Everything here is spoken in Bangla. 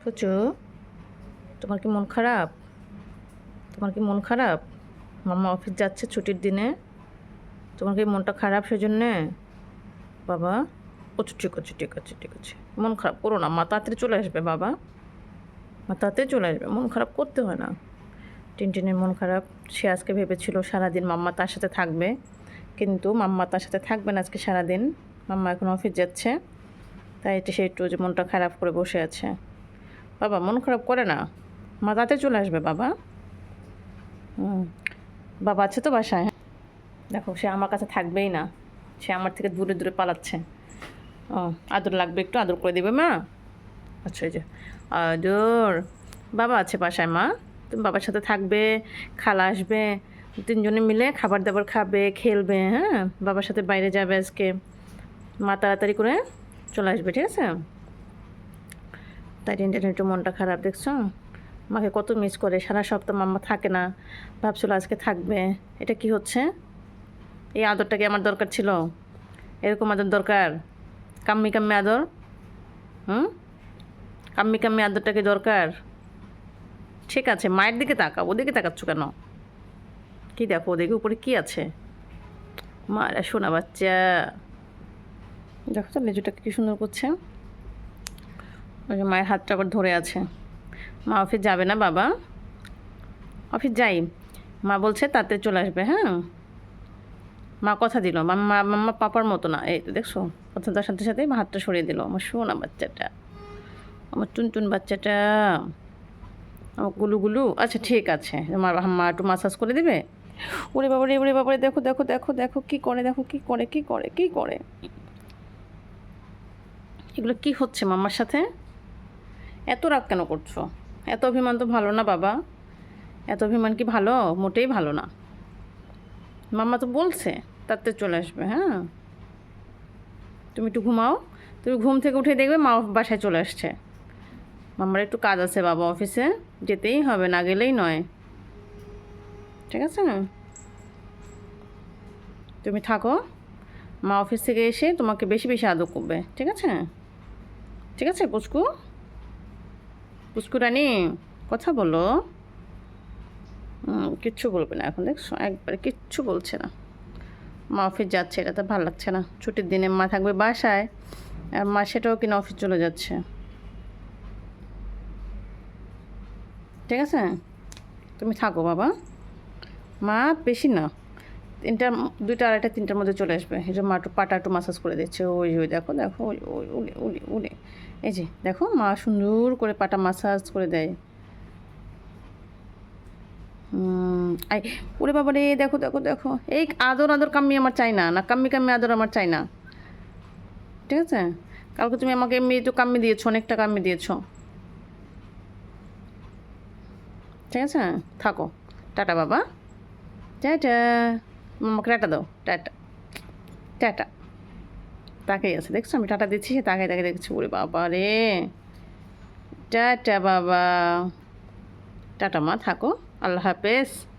ফুচু তোমার কি মন খারাপ? তোমার কি মন খারাপ? মাম্মা অফিস যাচ্ছে ছুটির দিনে। তোমার কি মনটা খারাপ সেজন্যে? বাবা, ও ঠিক আছে ঠিক আছে ঠিক আছে। মন খারাপ করো না, মা তাড়াতাড়ি চলে আসবে, বাবা। মা তাড়াতাড়ি চলে আসবে, মন খারাপ করতে হয় না। টিনটিনের মন খারাপ, সে আজকে ভেবেছিল সারাদিন মাম্মা তার সাথে থাকবে। কিন্তু মাম্মা তার সাথে থাকবে না আজকে সারাদিন। মাম্মা এখন অফিস যাচ্ছে। তাই এটা সে একটু যে মনটা খারাপ করে বসে আছে। বাবা, মন খারাপ করে না? মা তাতে চলে আসবে বাবা। হুম, বাবা আছে তো বাসায়? দেখো, সে আমার কাছে থাকবেই না। সে আমার থেকে দূরে দূরে পালাচ্ছে। ও, আদর লাগবে একটু, আদর করে দেবে মা? আচ্ছা এই যে, আদর। বাবা আছে বাসায় মা? তুমি বাবার সাথে থাকবে, খালা আসবে, তিনজনে মিলে খাবার দাবার খাবে, খেলবে হ্যাঁ? বাবার সাথে বাইরে যাবে আজকে। মা তাড়াতাড়ি করে চলে আসবে, ঠিক আছে? তাই একটু মনটা খারাপ, দেখছ? মাকে কত মিস করে, সারা সপ্তাহ মাম্মা থাকে না। ভাবছিল আজকে থাকবে। এটা কি হচ্ছে? এই আদরটা কি আমার দরকার ছিল? এরকম আদর দরকার? কাম্মি কাম্মি আদর? হুম? কাম্মি কাম্মি আদরটা কি দরকার? ঠিক আছে, মায়ের দিকে তাকাও, ওদিকে তাকাচ্ছ কেন? কি দেখো, ওদিকে উপরে কি আছে? মারা শোনা বাচ্চা। দেখো তো লেজুটাকে কি সুন্দর করছে। ওই যে মায়ের হাতটা আবার ধরে আছে। মা অফিস যাবে না বাবা? অফিস যাই। মা বলছে তাতে চলে আসবে হ্যাঁ? মা কথা দিল মাম্মা মাম্মা পাপার মতো না। এই দেখছ, কথা দেওয়ার সাথে সাথে মা হাতটা সরিয়ে দিল। আমার শোনা বাচ্চাটা, আমার টুনটুন বাচ্চাটা, আমার গুলু গুলু। আচ্ছা ঠিক আছে। আমার মা একটু মাসাজ করে দেবে? ওরে বাবারে ওরে বাবারে দেখো দেখো দেখো দেখো, কি করে, দেখো, কি করে কি করে কি করে? এগুলো কি হচ্ছে মাম্মার সাথে? এত রাগ কেন করছ? এত অভিমান তো ভালো না বাবা। এত অভিমান কি ভালো? মোটেই ভালো না। মাম্মা তো বলছে তাতে চলে আসবে হ্যাঁ? তুমি একটু ঘুমাও। তুমি ঘুম থেকে উঠে দেখবে মা বাসায় চলে আসছে। মাম্মার একটু কাজ আছে বাবা অফিসে। যেতেই হবে, না গেলেই নয়। ঠিক আছে? তুমি থাকো। মা অফিস থেকে এসে তোমাকে বেশি বেশি আদর করবে। ঠিক আছে? ঠিক আছে, পুচকু? পুচকু রানী কথা বলো। কিচ্ছু বলবে না এখন, দেখছ? একবারে কিচ্ছু বলছে না। মা অফিস যাচ্ছে, এটা তো ভালো লাগছে না। ছুটির দিনে মা থাকবে বাসায়, আর মা সেটাও কিনা অফিস চলে যাচ্ছে। ঠিক আছে? তুমি থাকো বাবা। মা, বেশি না। তিনটা, দুইটা আড়াইটা, তিনটার মধ্যে চলে আসবে। এই যে মা একটু পাটা একটু মাসাজ করে দিচ্ছে। ওই ওই দেখো দেখো, ওই ওই উড়ে উড়ে উড়ে এই যে, দেখো, মা সুন্দর করে পাটা মাসাজ করে দেয়। আই, ওরে বাবা রে, দেখো দেখো দেখো। এই আদর আদর কাম্মি আমার চাই না না কাম্মি কাম্মি আদর আমার চাই না। ঠিক আছে? কালকে তুমি আমাকে এমনি তো কাম্মি দিয়েছ, অনেকটা কাম্মি দিয়েছ। ঠিক আছে? থাকো। টাটা বাবা। টাটা। মামাকে টাটা দাও, টাটা। টাটা। তাকাই আছে, দেখছ? আমি টাটা দিচ্ছি, সে তাকাই তাকাই দেখছি, ওরে বাবা রে। টাটা বাবা। টাটা মা, থাকো। আল্লাহ হাফেজ।